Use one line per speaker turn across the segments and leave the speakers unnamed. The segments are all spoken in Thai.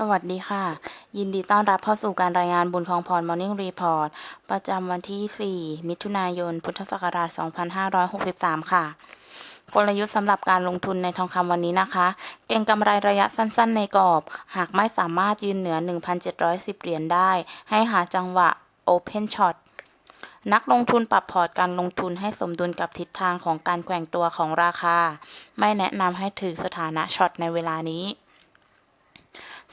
สวัสดีค่ะ ยินดีต้อนรับเข้าสู่การรายงานบุญของพร Morning Report ประจำวันที่ 4 มิถุนายน พุทธศักราช 2563 ค่ะ กลยุทธ์สำหรับการลงทุนในทองคำวันนี้นะคะ เก็งกำไรระยะสั้นๆ ในกรอบ หากไม่สามารถยืนเหนือ 1,710 เหรียญได้ ให้หาจังหวะ Open Shot นักลงทุนปรับพอร์ตการลงทุนให้สมดุลกับทิศทางของการแกว่งตัวของราคา ไม่แนะนำให้ถือสถานะช็อตในเวลานี้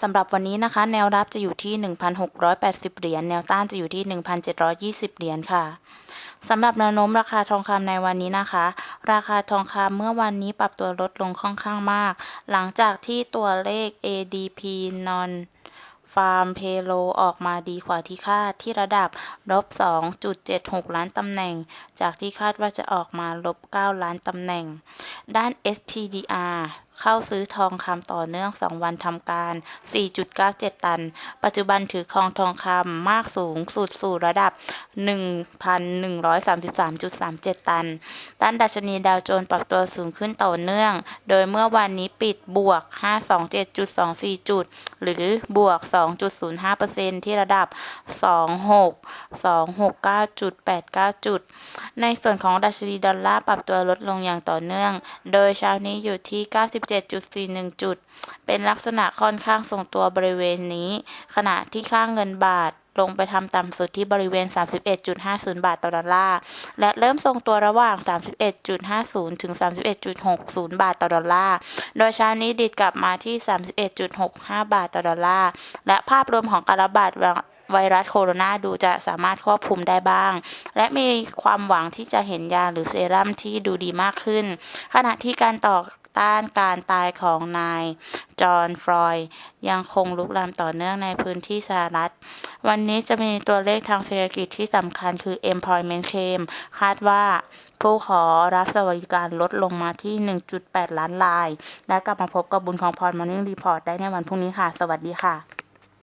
สำหรับวันนี้นะคะ แนวรับจะอยู่ที่ 1,680 เหรียญ แนวต้านจะอยู่ที่ 1,720 เหรียญค่ะสำหรับแนวโน้มราคาทองคำในวันนี้นะคะ ราคาทองคำเมื่อวันนี้ปรับตัวลดลงค่อนข้างมาก หลังจากที่ตัวเลข ADP non Farm Payroll ออกมาดีกว่าที่คาดที่ระดับลบ 2.76 ล้านตำแหน่ง จากที่คาดว่าจะออกมาลบ 9 ล้านตำแหน่ง ด้าน SPDR เข้าซื้อทองคำต่อเนื่อง 2 วันทำการ 4.97 ตัน ปัจจุบันถือครองทองคำมากสูงสุดสู่ระดับ 1,133.37 ตัน ด้านดัชนีดาวโจนส์ปรับตัวสูงขึ้นต่อเนื่อง โดยเมื่อวันนี้ปิดบวก 527.24 จุด หรือบวก 2.05%ที่ระดับ 26,269.89 จุด ในส่วนของดัชนีดอลลาร์ปรับตัวลดลงอย่างต่อเนื่อง โดยเช้านี้อยู่ที่ 97 7.41 จุด เป็นลักษณะค่อนข้างทรงตัวบริเวณนี้ ขณะที่ค่างเงินบาทลงไปทำต่ำสุดที่บริเวณ 31.50 บาทต่อดอลลาร์ และเริ่มทรงตัวระหว่าง 31.50 ถึง 31.60 บาทต่อดอลลาร์ โดยเช้านี้ดิดกลับมาที่ 31.65 บาทต่อดอลลาร์ และภาพรวมของการระบาดไวรัสโคโรนาดูจะสามารถควบคุมได้บ้าง และมีความหวังที่จะเห็นยาหรือเซรั่มที่ดูดีมากขึ้น ขณะที่การต่อ ต้านการตายของนาย จอห์นฟรอยด์ยังคงลุกลามต่อเนื่องในพื้นที่สหรัฐ วันนี้จะมีตัวเลขทางเศรษฐกิจที่สำคัญคือ employment claim คาดว่าผู้ขอรับสวัสดิการลดลงมาที่ 1.8 ล้านราย และกลับมาพบกับบุญของพร Morning Report ได้ในวันพรุ่งนี้ค่ะ สวัสดีค่ะ